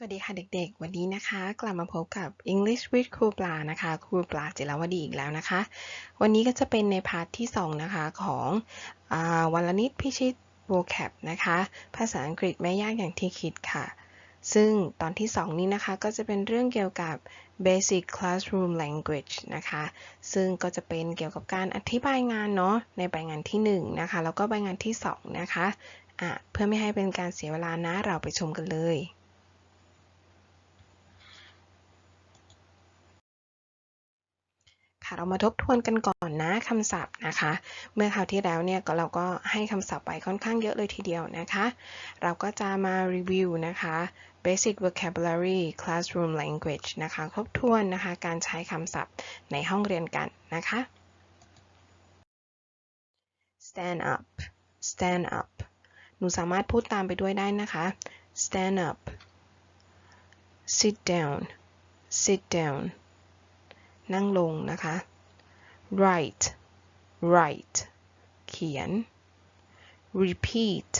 สวัสดีค่ะเด็กๆ วันนี้นะคะ กลับมาพบกับ English with ครูปลานะคะครูปลาจิรวดีอีกแล้วนะคะ วันนี้ก็จะเป็นในพาร์ทที่ 2 นะคะของอวันละนิดพิชิต vocab นะคะ ภาษาอังกฤษไม่ยากอย่างที่คิดค่ะ ซึ่งตอนที่ 2 นี้นะคะก็จะเป็นเรื่องเกี่ยวกับ basic classroom language นะคะ ซึ่งก็จะเป็นเกี่ยวกับการอธิบายงานเนาะในใบงานที่ 1 นะคะ แล้วก็ใบงานที่ 2 นะคะะเพื่อไม่ให้เป็นการเสียเวลานะเราไปชมกันเลย ค่ะเรามาทบทวนกันก่อนนะคำศัพท์นะคะ เมื่อคราวที่แล้วเนี่ยก็เราก็ให้คำศัพท์ไปค่อนข้างเยอะเลยทีเดียวนะคะ เราก็จะมารีวิวนะคะ basic vocabulary classroom language นะคะทบทวนนะคะ การใช้คำศัพท์ในห้องเรียนกันนะคะ stand up stand up หนูสามารถพูดตามไปด้วยได้นะคะ stand up sit down sit down นั่งลงนะคะ write write เขียน repeat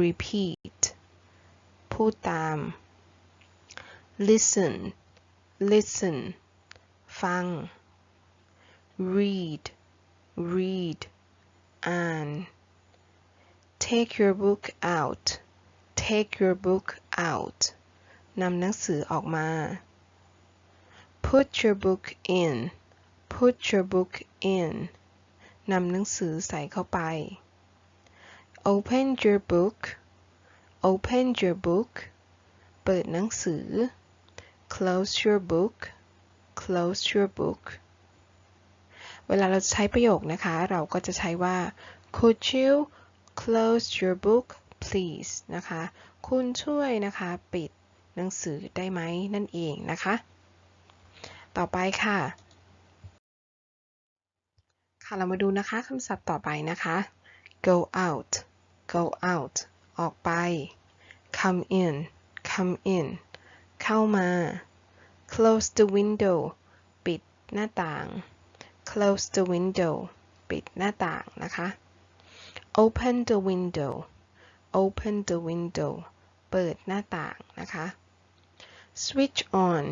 repeat พูดตาม listen listen ฟัง read read อ่าน take your book out take your book out นำหนังสือออกมา put your book in Put your book in นำหนังสือใส่เข้าไป open your book open your book เปิดหนังสือ close your book close your book เวลาเราใช้ประโยคนะคะ เราก็จะใช้ว่า could you close your book please นะคะ คุณช่วยนะคะ ปิดหนังสือได้ไหมนั่นเองนะคะ ต่อไปค่ะ ค่ะ เรามาดูนะคะคำศัพท์ต่อไปนะคะ go out go out ออกไป come in come in เข้ามา close the window ปิดหน้าต่าง close the window ปิดหน้าต่างนะคะ open the window open the window เปิดหน้าต่างนะคะ switch on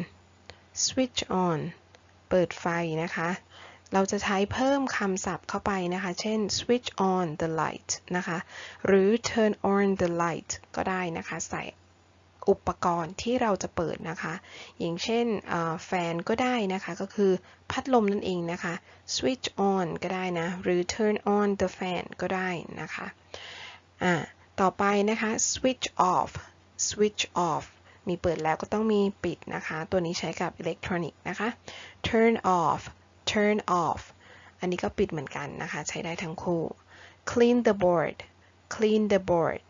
switch on เปิดไฟนะคะ เราจะใช้เพิ่มคำศัพท์เข้าไปนะคะ เช่น switch on the light นะคะ หรือ turn on the light ก็ได้นะคะ ใส่อุปกรณ์ที่เราจะเปิดนะคะ อย่างเช่นแฟนก็ได้นะคะ ก็คือพัดลมนั่นเองนะคะ switch on ก็ได้นะ หรือ turn on the fan ก็ได้นะคะ อ่า ต่อไปนะคะ switch off switch off มีเปิดแล้วก็ต้องมีปิดนะคะ ตัวนี้ใช้กับอิเล็กทรอนิกส์นะคะ turn off turn off อันนี้ก็ปิดเหมือนกันนะคะ ใช้ได้ทั้งคู่ clean the board clean the board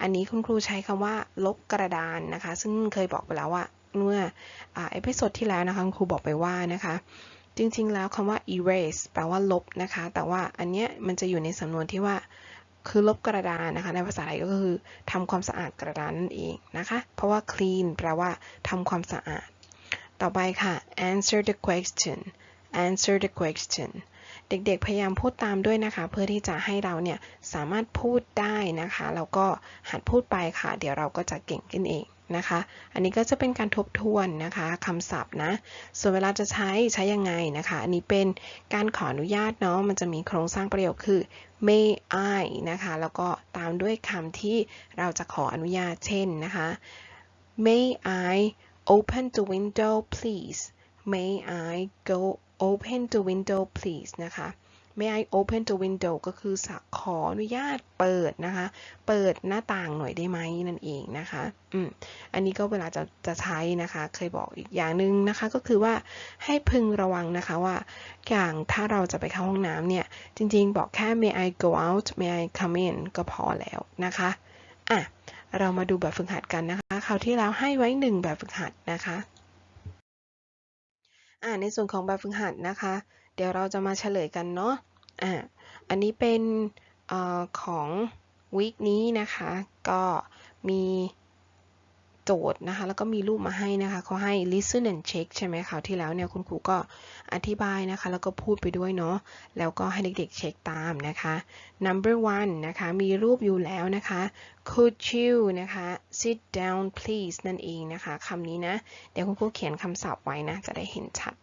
อันนี้คุณครูใช้คำว่าลบกระดานนะคะ ซึ่งเคยบอกไปแล้วว่าเมื่อเอพิโซดที่แล้วนะคะคุณครูบอกไปว่านะคะ จริงๆ แล้วคำว่า erase แปลว่าลบนะคะ แต่ว่าอันเนี้ยมันจะอยู่ในสำนวนที่ว่าคือลบกระดานนะคะ ในภาษาไทยก็คือทำความสะอาดกระดานนั่นเองนะคะ เพราะว่า clean แปลว่าทำความสะอาด ต่อไปค่ะ answer the question answer the question เด็กๆ พยายามพูดตามด้วยนะคะ เพื่อที่จะให้เราเนี่ยสามารถพูดได้นะคะ แล้วก็หัดพูดไปค่ะ เดี๋ยวเราก็จะเก่งขึ้นเองนะคะ อันนี้ก็จะเป็นการทบทวนนะคะคำศัพท์นะ ส่วนเวลาจะใช้ใช้ยังไงนะคะ อันนี้เป็นการขออนุญาตเนาะ มันจะมีโครงสร้างประโยคคือ may I นะคะ แล้วก็ตามด้วยคำที่เราจะขออนุญาตเช่นนะคะ may I open the window please may I go open the window please นะคะ may I open the window ก็คือขออนุญาตเปิดนะคะ เปิดหน้าต่างหน่อยได้ไหมนั่นเองนะคะ อืม อันนี้ก็เวลาจะจะใช้นะคะ เคยบอกอีกอย่างหนึ่งนะคะ ก็คือว่าให้พึงระวังนะคะว่า อย่างถ้าเราจะไปเข้าห้องน้ำเนี่ย จริงๆ บอกแค่ may I go out may I come in ก็พอแล้วนะคะ อะ เรามาดูแบบฝึกหัดกันนะคะ คราวที่แล้วให้ไว้หนึ่งแบบฝึกหัดนะคะ อ่าในส่วนของแบบฝึกหัดนะคะ เดี๋ยวเราจะมาเฉลยกันเนาะอ่าอันนี้เป็นอของวีคนี้นะคะ ก็มี โจทย์นะคะ แล้วก็มีรูปมาให้นะคะเขาให้ listen and check ใช่ไหมคราวที่แล้วเนี่ยคุณครูก็อธิบายนะคะ แล้วก็พูดไปด้วยเนาะแล้วก็ให้เด็กๆเช็คตามนะคะ number one นะคะมีรูปอยู่แล้วนะคะ could you นะคะ sit down please นั่นเองนะคะคำนี้นะ เดี๋ยวคุณครูเขียนคำศัพท์ไว้นะ จะได้เห็นชัด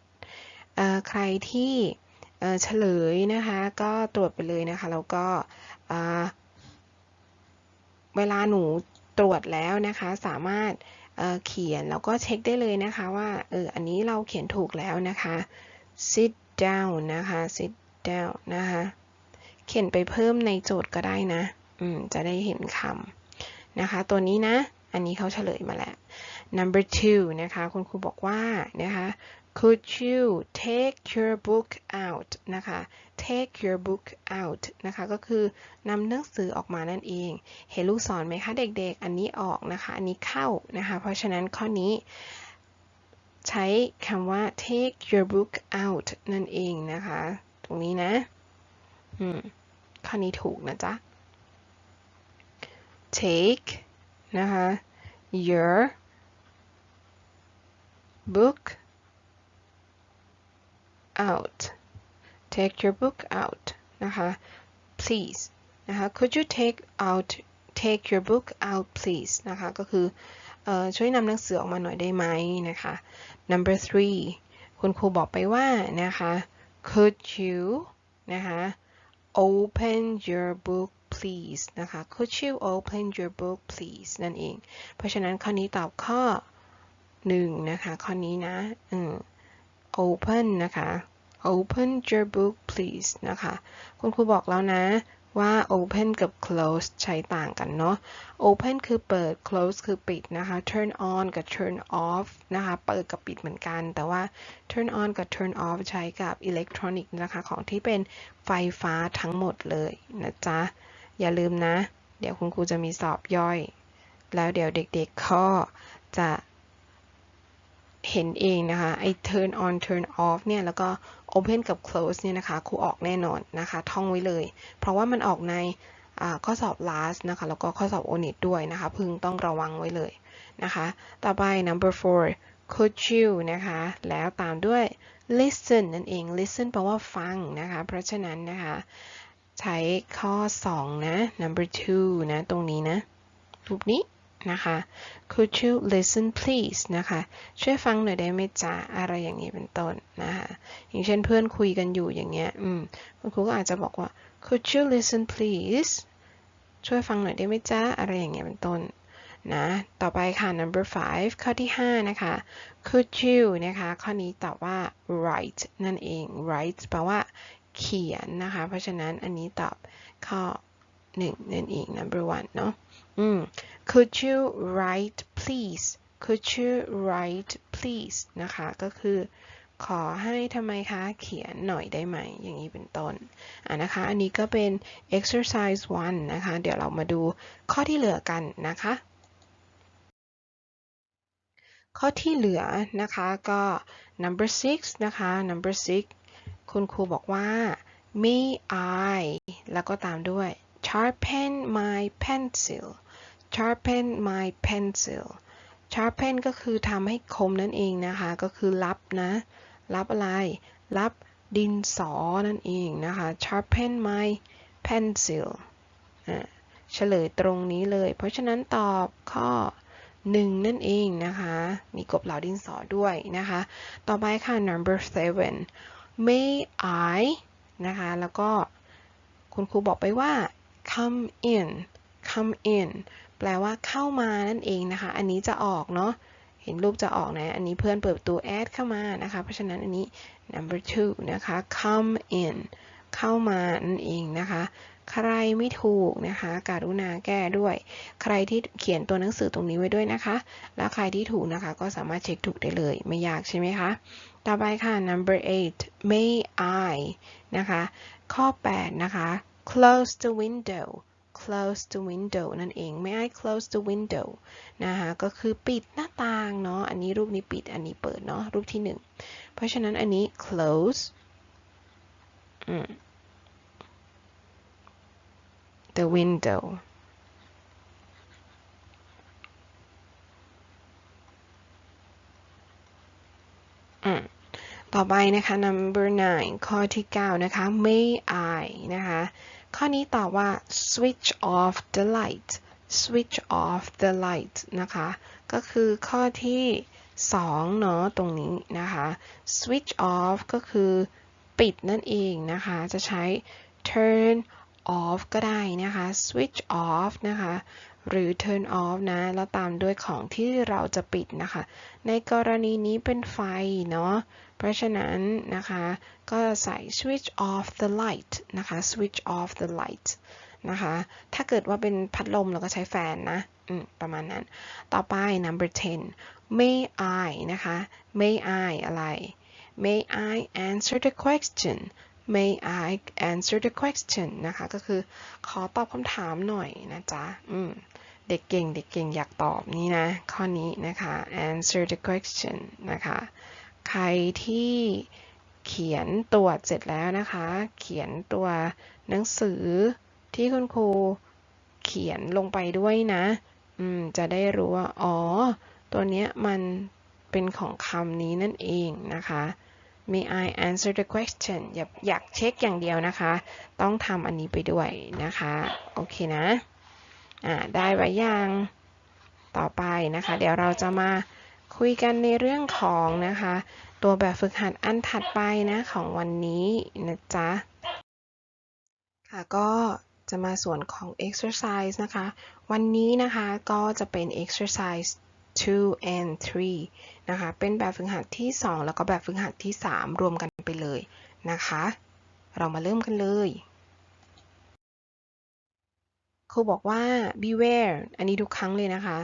ใครที่เฉลยนะคะก็ตรวจไปเลยนะคะ แล้วก็เวลาหนู ตรวจแล้วนะคะสามารถเเขียนแล้วก็เช็คได้เลยนะคะว่าเอออันนี้เราเขียนถูกแล้วนะคะ sit down นะคะ sit down นะคะเขียนไปเพิ่มในโจทย์ก็ได้นะอืมจะได้เห็นคำนะคะ ตัวนี้นะ อันนี้เขาเฉลยมาแล้ว number two นะคะ คุณครูบอกว่านะคะ could you take your book out นะคะ take your book out นะคะก็คือนำหนังสือออกมานั่นเอง เห็นลูกศรไหมคะเด็กๆ อันนี้ออกนะคะ อันนี้เข้านะคะ เพราะฉะนั้นข้อนี้ใช้คำว่า take your book out นั่นเองนะคะ ตรงนี้นะอืมข้อนี้ถูกนะจ๊ะ take นะคะ your book out take your book out นะคะ please นะคะ could you take out take your book out please นะคะ ก็คืออช่วยนำหนังสือออกมาหน่อยได้ไหมนะคะ number three คุณครูบอกไปว่านะคะ could you นะคะ open your book please นะคะ could you open your book please นั่นเอง เพราะฉะนั้นข้อนี้ตอบข้อหนึ่งนะคะ ข้อนี้นะ open นะคะ open your book please นะคะ คุณครูบอกแล้วนะว่า open กับ close ใช้ต่างกันเนาะ open คือเปิด close คือปิดนะคะ turn on กับ turn off นะคะ เปิดกับปิดเหมือนกัน แต่ว่า turn on กับ turn off ใช้กับอิเล็กทรอนิกส์นะคะ ของที่เป็นไฟฟ้าทั้งหมดเลยนะจ๊ะ อย่าลืมนะ เดี๋ยวคุณครูจะมีสอบย่อย แล้วเดี๋ยวเด็กๆก็จะ เห็นเองนะคะไอ้ turn on turn off เนี่ยแล้วก็ open กับ close เนี่ยนะคะครูออกแน่นอนนะคะ ท่องไว้เลย เพราะว่ามันออกในข้อสอบ last นะคะแล้วก็ข้อสอบ ONIT ด้วยนะคะ พึงต้องระวังไว้เลยนะคะ ต่อไป number four could you นะคะ แล้วตามด้วย listen นั่นเอง listen แปลว่าฟังนะคะ เพราะฉะนั้นนะคะ ใช้ข้อ 2 นะ number two นะ ตรงนี้นะรูปนี้ นะคะ could you listen please นะคะ ช่วยฟังหน่อยได้ไหมจ๊ะ อะไรอย่างนี้เป็นต้นนะคะ อย่างเช่นเพื่อนคุยกันอยู่อย่างเงี้ย อืม คุณครูก็อาจจะบอกว่า could you listen please ช่วยฟังหน่อยได้ไหมจ๊ะ อะไรอย่างเงี้ยเป็นต้นนะ ต่อไปค่ะ number five ข้อที่ 5 นะคะ could you นะคะ ข้อนี้ตอบว่า write นั่นเอง write แปลว่าเขียนนะคะ เพราะฉะนั้นอันนี้ตอบข้อ 1นั่นเอง number one เนาะอืม could you write please could you write please นะคะ ก็คือขอให้ทำไมคะเขียนหน่อยได้ไหม อย่างนี้เป็นต้นอ่านะคะ อันนี้ก็เป็น exercise 1 นะคะ เดี๋ยวเรามาดูข้อที่เหลือกันนะคะ ข้อที่เหลือนะคะก็ number six นะคะ number six คุณครูบอกว่า may I แล้วก็ตามด้วย sharpen my pencil sharpen my pencil sharpen ก็คือทำให้คมนั่นเองนะคะ ก็คือรับนะ รับอะไร รับดินสอนั่นเองนะคะ sharpen my pencil อ่าเฉลยตรงนี้เลย เพราะฉะนั้นตอบข้อ 1 นั่นเองนะคะ มีกบเหลาดินสอด้วยนะคะ ต่อไปค่ะ number seven may I นะคะ แล้วก็คุณครูบอกไปว่า come in come in แปลว่าเข้ามานั่นเองนะคะ อันนี้จะออกเนาะ เห็นรูปจะออกนะ อันนี้เพื่อนเปิดประตู add เข้ามานะคะ เพราะฉะนั้นอันนี้ number two นะคะ come in เข้ามานั่นเองนะคะ ใครไม่ถูกนะคะ การุณาแก้ด้วย ใครที่เขียนตัวหนังสือตรงนี้ไว้ด้วยนะคะ แล้วใครที่ถูกนะคะ ก็สามารถเช็คถูกได้เลย ไม่ยากใช่ไหมคะ ต่อไปค่ะ number eight may I นะคะ ข้อ 8 นะคะ close the window close the window นั่นเอง may I close the window นะคะ ก็คือปิดหน้าต่างเนาะ อันนี้รูปนี้ปิด อันนี้เปิดเนาะ รูปที่ 1 เพราะฉะนั้นอันนี้ close อืม the window ต่อไปนะคะ number nine ข้อที่ 9 นะคะ may I นะคะ ข้อนี้ตอบว่า switch off the light switch off the light นะคะ ก็คือข้อที่2เนาะตรงนี้นะคะ switch off ก็คือปิดนั่นเองนะคะ จะใช้ turn off ก็ได้นะคะ switch off นะคะ หรือ turn off นะ แล้วตามด้วยของที่เราจะปิดนะคะ ในกรณีนี้เป็นไฟเนาะ เพราะฉะนั้นนะคะก็ใส่ switch off the light นะคะ switch off the light นะคะถ้าเกิดว่าเป็นพัดลมเราก็ใช้แฟนนะประมาณนั้น ต่อไป number 10 may I นะคะ may I อะไร may I answer the question may I answer the question นะคะก็คือขอตอบคำถามหน่อยนะจ๊ะเด็กเก่งเด็กเก่งอยากตอบนี่นะ ข้อนี้นะคะ answer the question นะคะ ใครที่เขียนตรวจเสร็จแล้วนะคะ เขียนตัวหนังสือที่คุณครูเขียนลงไปด้วยนะอืมจะได้รู้ว่า อ๋อ ตัวเนี้ยมันเป็นของคำนี้นั่นเองนะคะ May I answer the question อย่าอยากเช็คอย่างเดียวนะคะ ต้องทำอันนี้ไปด้วยนะคะ โอเคนะ อ่า ได้ไว้ยัง ต่อไปนะคะ เดี๋ยวเราจะมา คุยกันในเรื่องของนะคะ ตัวแบบฝึกหัดอันถัดไปนะของวันนี้นะจ๊ะ ค่ะก็จะมาส่วนของ exercise นะคะ วันนี้นะคะก็จะเป็น exercise 2 and 3 นะคะ เป็นแบบฝึกหัดที่ 2 แล้วก็แบบฝึกหัดที่ 3 รวมกันไปเลยนะคะ เรามาเริ่มกันเลยครูบอกว่า beware อันนี้ทุกครั้งเลยนะคะ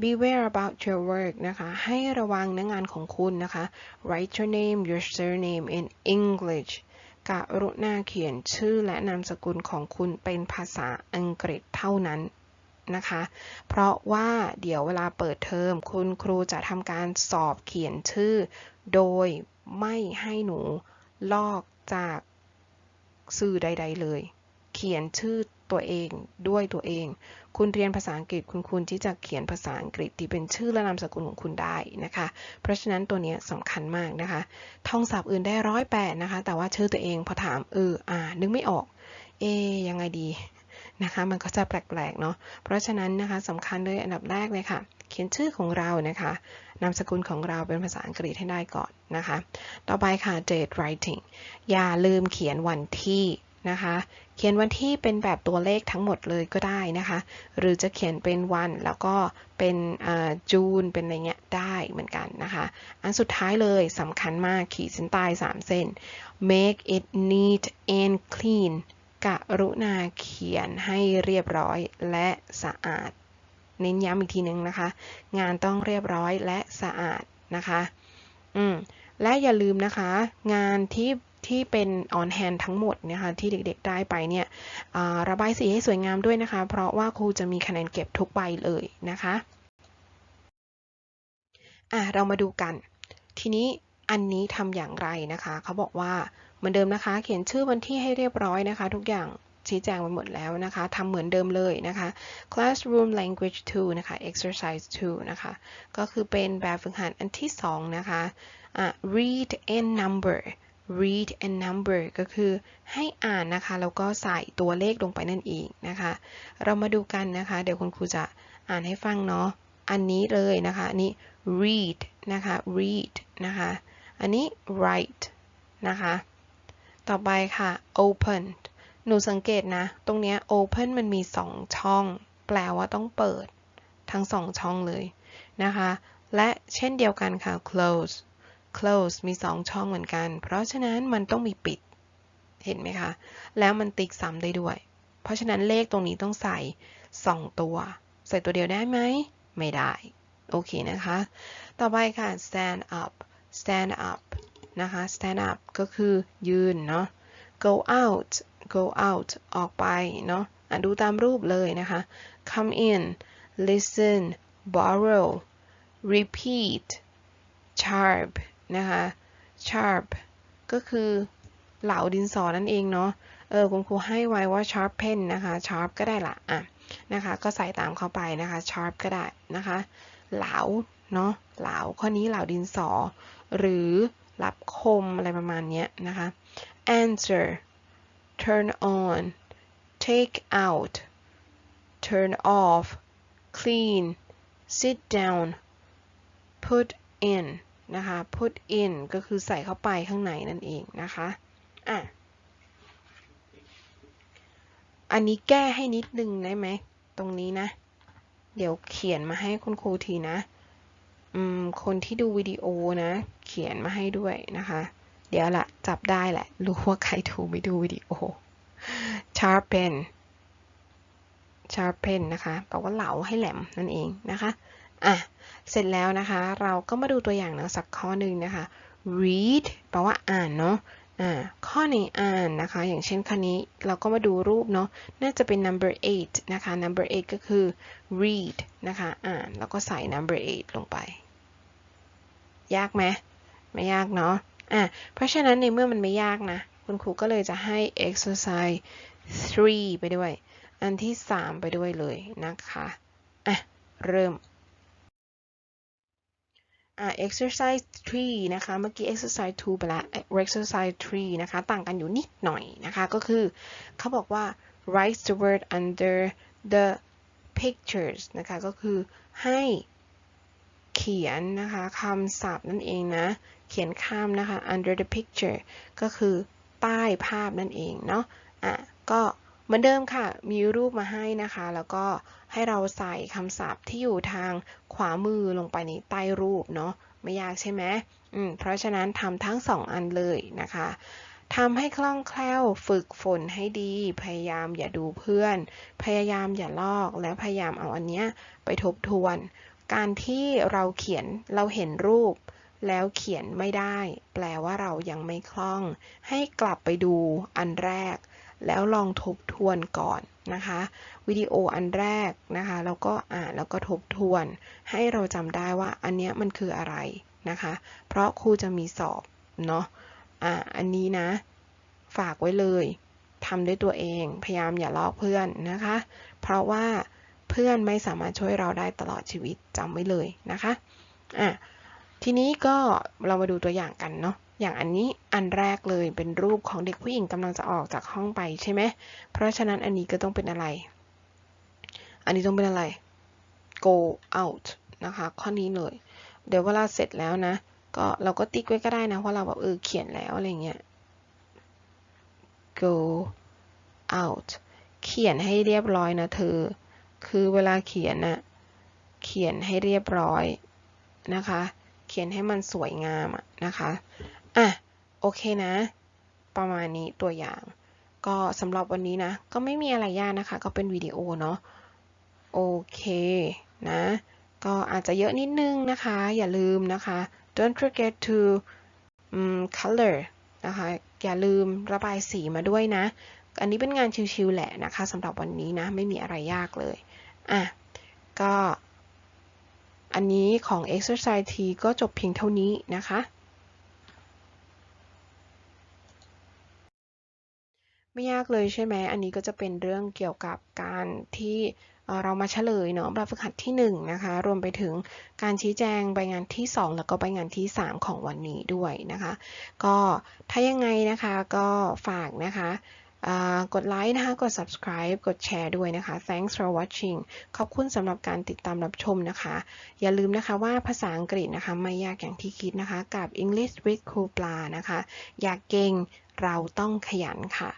beware about your work นะคะ ให้ระวังเนื้องานของคุณนะคะ write your name your surname in English กรุณาเขียนชื่อและนามสกุลของคุณเป็นภาษาอังกฤษเท่านั้นนะคะ เพราะว่าเดี๋ยวเวลาเปิดเทอมคุณครูจะทำการสอบเขียนชื่อ โดยไม่ให้หนูลอกจากสื่อใด ๆ เลย เขียนชื่อตัวเองด้วยตัวเอง คุณเรียนภาษาอังกฤษคุณควรที่จะเขียนภาษาอังกฤษที่เป็นชื่อและนามสกุลของคุณได้นะคะ เพราะฉะนั้นตัวนี้สำคัญมากนะคะ ท่องศัพท์อื่นได้ร้อยแปดนะคะ แต่ว่าชื่อตัวเองพอถามเอออ่านึกไม่ออก เอยังไงดีนะคะมันก็จะแปลกๆเนาะ เพราะฉะนั้นนะคะสำคัญเลยอันดับแรกเลยค่ะ เขียนชื่อของเรานะคะ นามสกุลของเราเป็นภาษาอังกฤษให้ได้ก่อนนะคะ ต่อไปค่ะ date writing อย่าลืมเขียนวันที่ นะคะ เขียนวันที่เป็นแบบตัวเลขทั้งหมดเลยก็ได้นะคะ หรือจะเขียนเป็นวันแล้วก็เป็นจูนเป็นอะไรเงี้ยได้เหมือนกันนะคะ อันสุดท้ายเลยสำคัญมากขีดเส้นใต้3เส้น make it neat and clean กรุณาเขียนให้เรียบร้อยและสะอาด เน้นย้ำอีกทีนึงนะคะ งานต้องเรียบร้อยและสะอาดนะคะ อืมและอย่าลืมนะคะ งานที่ ที่เป็น on hand ทั้งหมดนะคะที่เด็กๆได้ไปเนี่ยระบายสีให้สวยงามด้วยนะคะ เพราะว่าครูจะมีคะแนนเก็บทุกใบเลยนะคะอะเรามาดูกัน ทีนี้อันนี้ทำอย่างไรนะคะเขาบอกว่าเหมือนเดิมนะคะ เขียนชื่อวันที่ให้เรียบร้อยนะคะ ทุกอย่างชี้แจงไปหมดแล้วนะคะทำเหมือนเดิมเลยนะคะ classroom language 2 นะคะ exercise 2 นะคะ ก็คือเป็นแบบฝึกหัดอันที่ 2 นะคะะ read and number read and number ก็คือให้อ่านนะคะ แล้วก็ใส่ตัวเลขลงไปนั่นเองนะคะ เรามาดูกันนะคะ เดี๋ยวคุณครูจะอ่านให้ฟังเนาะ อันนี้เลยนะคะ อันนี้ read นะคะ read นะคะ อันนี้ write นะคะ ต่อไปค่ะ open หนูสังเกตนะ ตรงนี้ open มันมี 2 ช่อง แปลว่าต้องเปิด ทั้ง 2 ช่องเลยนะคะ และเช่นเดียวกันค่ะ close close มี 2 ช่องเหมือนกัน เพราะฉะนั้นมันต้องมีปิด เห็นไหมคะ แล้วมันติ๊กซ้ำได้ด้วย เพราะฉะนั้นเลขตรงนี้ต้องใส่ 2 ตัว ใส่ตัวเดียวได้ไหม ไม่ได้ โอเคนะคะ ต่อไปค่ะ stand up stand up นะคะ stand up ก็คือยืนเนาะ go out go out ออกไปเนาะะดูตามรูปเลยนะคะ come in listen borrow repeat sharp นะคะ sharp ก็คือเหลาดินสอนั่นเองเนาะ เออคุณครูให้ไว้ว่า sharp pen นะคะ sharp ก็ได้ละอะนะคะ ก็ใส่ตามเข้าไปนะคะ sharp ก็ได้นะคะ เหลาเนาะ เหลาข้อนี้เหลาดินสอ หรือรับคมอะไรประมาณเนี้ยนะคะ answer turn on take out turn off clean sit down put in นะคะ put in ก็คือใส่เข้าไปข้างในนั่นเองนะคะอะอันนี้แก้ให้นิดนึงได้ไหม ตรงนี้นะ เดี๋ยวเขียนมาให้คุณครูทีนะ อืม คนที่ดูวิดีโอนะ เขียนมาให้ด้วยนะคะ เดี๋ยวละจับได้แหละ รู้ว่าใครถูไม่ดูวิดีโอ sharpen sharpen นะคะแปลว่าเหลาให้แหลมนั่นเองนะคะ อะ เสร็จแล้วนะคะ เราก็มาดูตัวอย่างนังสักข้อหนึ่งนะคะ read แปลว่าอ่านเนาะอ่าข้อนี้อ่านนะคะ อย่างเช่นข้อนี้เราก็มาดูรูปเนาะน่าจะเป็น number 8 นะคะ number 8 ก็คือ read นะคะอ่านแล้วก็ใส่ number 8 ลงไป ยากไหมไม่ยากเนาะอะเพราะฉะนั้นในเมื่อมันไม่ยากนะ คุณครูก็เลยจะให้ exercise 3 ไปด้วย อันที่ 3 ไปด้วยเลยนะคะอะเริ่ม อ่า exercise 3 นะคะ เมื่อกี้ exercise 2 ไปแล้ว exercise 3 นะคะ ต่างกันอยู่นิดหน่อยนะคะ ก็คือเขาบอกว่า write the word under the pictures นะคะ ก็คือให้เขียนนะคะคำศัพท์นั่นเองนะ เขียนข้ามนะคะ under the picture ก็คือใต้ภาพนั่นเองเนาะ อะ ก็ เหมือนเดิมค่ะ มีรูปมาให้นะคะ แล้วก็ให้เราใส่คำศัพท์ที่อยู่ทางขวามือลงไปในใต้รูปเนาะ ไม่ยากใช่ไหมอืม เพราะฉะนั้นทำทั้งสองอันเลยนะคะทำให้คล่องแคล่ว ฝึกฝนให้ดี พยายามอย่าดูเพื่อน พยายามอย่าลอก และพยายามเอาอันเนี้ยไปทบทวน การที่เราเขียนเราเห็นรูป แล้วเขียนไม่ได้ แปลว่าเรายังไม่คล่อง ให้กลับไปดูอันแรก แล้วลองทบทวนก่อนนะคะ วิดีโออันแรกนะคะ แล้วก็อ่านแล้วก็ทบทวน ให้เราจำได้ว่าอันเนี้ยมันคืออะไรนะคะ เพราะครูจะมีสอบเนาะอ่าอันนี้นะ ฝากไว้เลยทำด้วยตัวเอง พยายามอย่าลอกเพื่อนนะคะ เพราะว่าเพื่อนไม่สามารถช่วยเราได้ตลอดชีวิตจำไว้เลยนะคะอะทีนี้ก็เรามาดูตัวอย่างกันเนาะ อย่างอันนี้อันแรกเลยเป็นรูปของเด็กผู้หญิงกำลังจะออกจากห้องไปใช่ไหม เพราะฉะนั้นอันนี้ก็ต้องเป็นอะไร อันนี้ต้องเป็นอะไร go out นะคะ ข้อนี้เลย เดี๋ยวเวลาเสร็จแล้วนะ ก็เราก็ติ๊กไว้ก็ได้นะว่าเราแบบเออเขียนแล้วอะไรเงี้ย go out เขียนให้เรียบร้อยนะเธอ คือเวลาเขียนน่ะเขียนให้เรียบร้อยนะคะ เขียนให้มันสวยงามนะคะ โอเคนะ ประมาณนี้ตัวอย่าง ก็สำหรับวันนี้นะ ก็ไม่มีอะไรยากนะคะ ก็เป็นวิดีโอเนาะ โอเคนะ ก็อาจจะเยอะนิดนึงนะคะ อย่าลืมนะคะ don't forget to um, color นะคะ อย่าลืมระบายสีมาด้วยนะ อันนี้เป็นงานชิวๆแหละนะคะสำหรับวันนี้นะ ไม่มีอะไรยากเลย อะ ก็อันนี้ของ exercise T ก็จบเพียงเท่านี้นะคะ ไม่ยากเลยใช่ไหม อันนี้ก็จะเป็นเรื่องเกี่ยวกับการที่เรามาเฉลยเนาะแบบฝึกหัดที่1นะคะ รวมไปถึงการชี้แจงใบงานที่ 2 แล้วก็ใบงานที่ 3 ของวันนี้ด้วยนะคะ ก็ถ้ายังไงนะคะก็ฝากนะคะ กดไลค์นะคะ กด subscribe กดแชร์ด้วยนะคะ thanks for watching ขอบคุณสำหรับการติดตามรับชมนะคะ อย่าลืมนะคะว่าภาษาอังกฤษนะคะ ไม่ยากอย่างที่คิดนะคะ กับ English with ครูปลานะคะ อยากเก่งเราต้องขยันค่ะ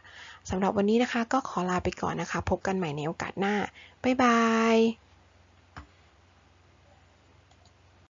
สำหรับวันนี้นะคะ ก็ขอลาไปก่อนนะคะ พบกันใหม่ในโอกาสหน้า บ๊ายบาย